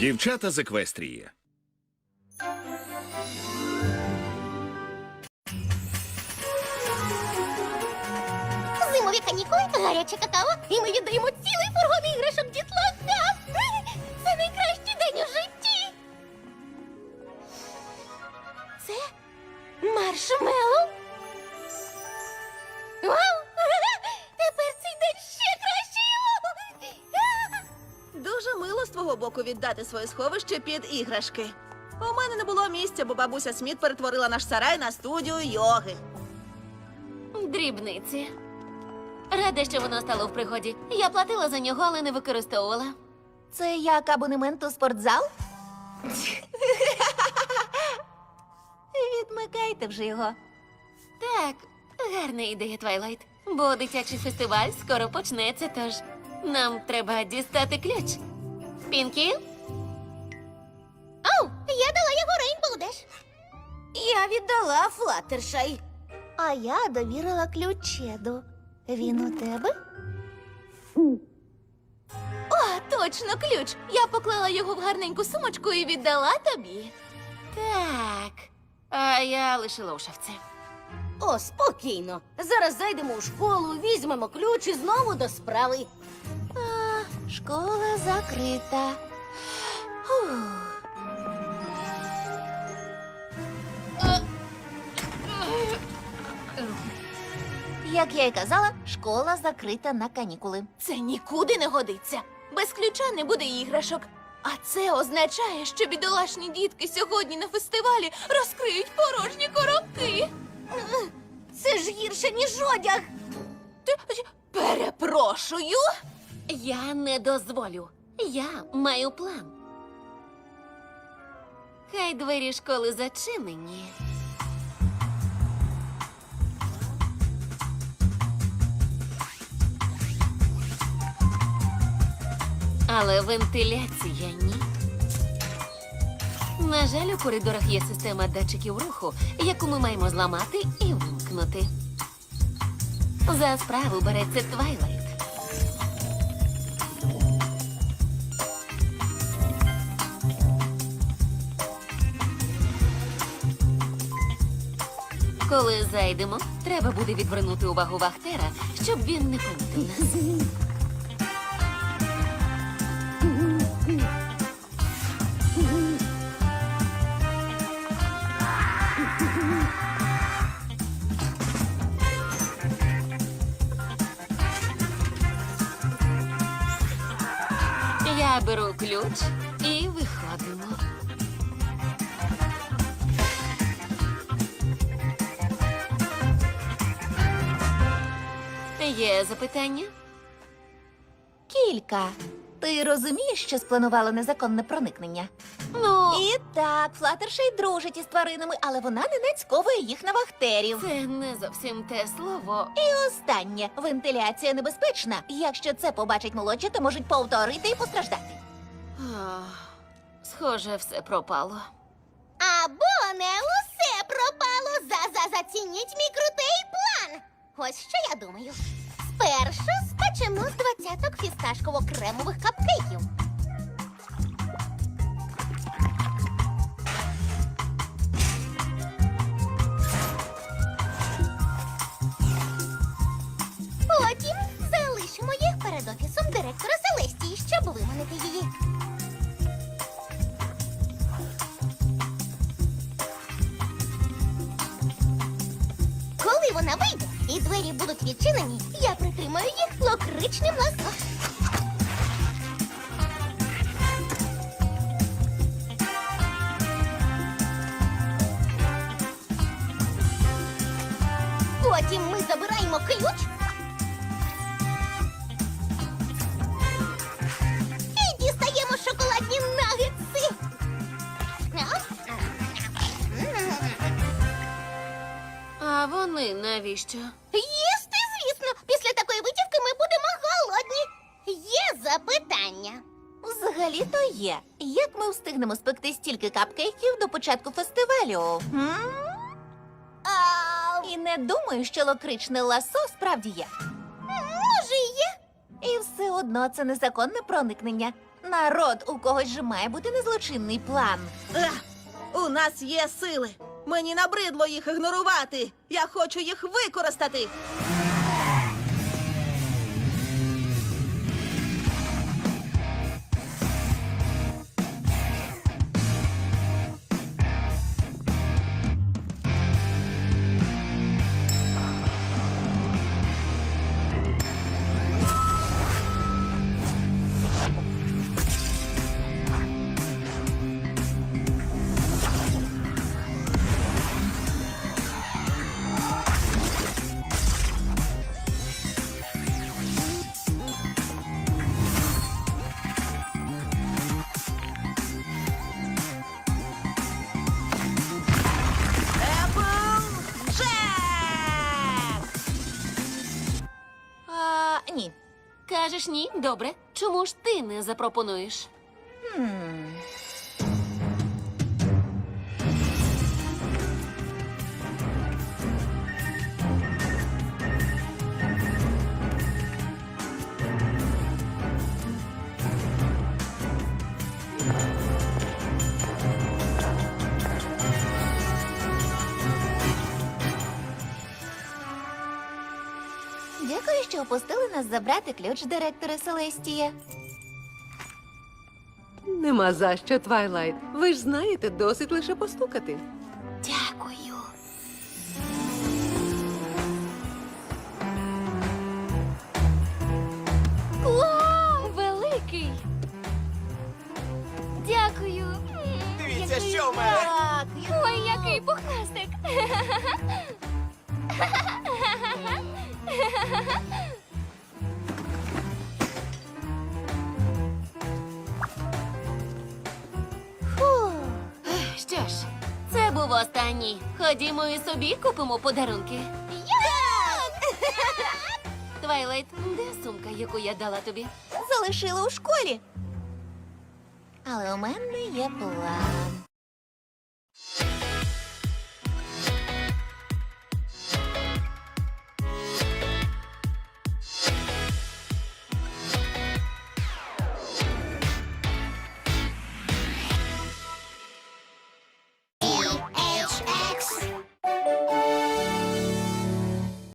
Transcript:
Дівчата з еквестрії. Зимові канікули, та гаряче какао, і ми віддаємо цілий фургон іграшок дітлахам. Це найкращий день у житті. Це маршмеллоу? Боку віддати своє сховище під іграшки. У мене не було місця, бо бабуся Сміт перетворила наш сарай на студію йоги. Дрібниці. Рада, що воно стало в пригоді. Я платила за нього, але не використовувала. Це як абонемент у спортзал? Відмикайте вже його. Так, гарна ідея, Твайлайт. Бо дитячий фестиваль скоро почнеться, тож нам треба дістати ключ. Пінкі? Оу, я дала його Рейнбоу Деш. Я віддала Флаттершай. А я довірила ключеду. Він у тебе? О, точно ключ. Я поклала його в гарненьку сумочку і віддала тобі. Так. А я лишила у шафці. О, спокійно. Зараз зайдемо у школу, візьмемо ключ і знову до справи. Школа закрита. Фух. Як я й казала, школа закрита на канікули. Це нікуди не годиться. Без ключа не буде іграшок. А це означає, що бідолашні дітки сьогодні на фестивалі розкриють порожні коробки. Це ж гірше, ніж одяг. Перепрошую. Я не дозволю. Я маю план. Хай двері школи зачинені. Але вентиляція ні. На жаль, у коридорах є система датчиків руху, яку ми маємо зламати і вимкнути. За справу береться Твайлайт. Коли зайдемо, треба буде відвернути увагу Вахтера, щоб він не помітив нас. Я беру ключ Є запитання? Кілька. Ти розумієш, що спланувала незаконне проникнення? Ну, І так, Флаттершей дружить із тваринами, але вона не нацьковує їх на вахтерів. це не зовсім те слово. І останнє вентиляція небезпечна. Якщо це побачать молодші, то можуть повторити і постраждати. Ах, Схоже, все пропало. Або не усе пропало. За-за зацініть мій крутий план. Ось що я думаю. Спершу спечемо з двадцяток фісташково-кремових капкейків. Потім залишимо їх перед офісом директора Селестії, щоб виманити її. Коли вона вийде двері будуть відчинені, я притримаю їх локричним ласом. Потім ми забираємо ключ. Вони навіщо? Їсти, звісно. Після такої витівки ми будемо голодні. Є запитання. Взагалі-то є. Як ми встигнемо спекти стільки капкейків до початку фестивалю? І не думаю, що локричне ласо справді є. Може, є. І все одно це незаконне проникнення. Народ, у когось же має бути незлочинний план. Ех, у нас є сили. Мені набридло їх ігнорувати. Я хочу їх використати. Кажеш ні? Добре. Чому ж ти не запропонуєш? Хм. Нас забрати ключ директора Селестія. Нема за що, Твайлайт. Ви ж знаєте, досить лише постукати. Дякую. Вау, великий! Дякую. Дивіться, що в мене. Дякую. Ой, який пухнастик. був останній. Ходімо і собі купимо подарунки. Твайлайт, де сумка, яку я дала тобі? Залишила у школі. Але у мене є план.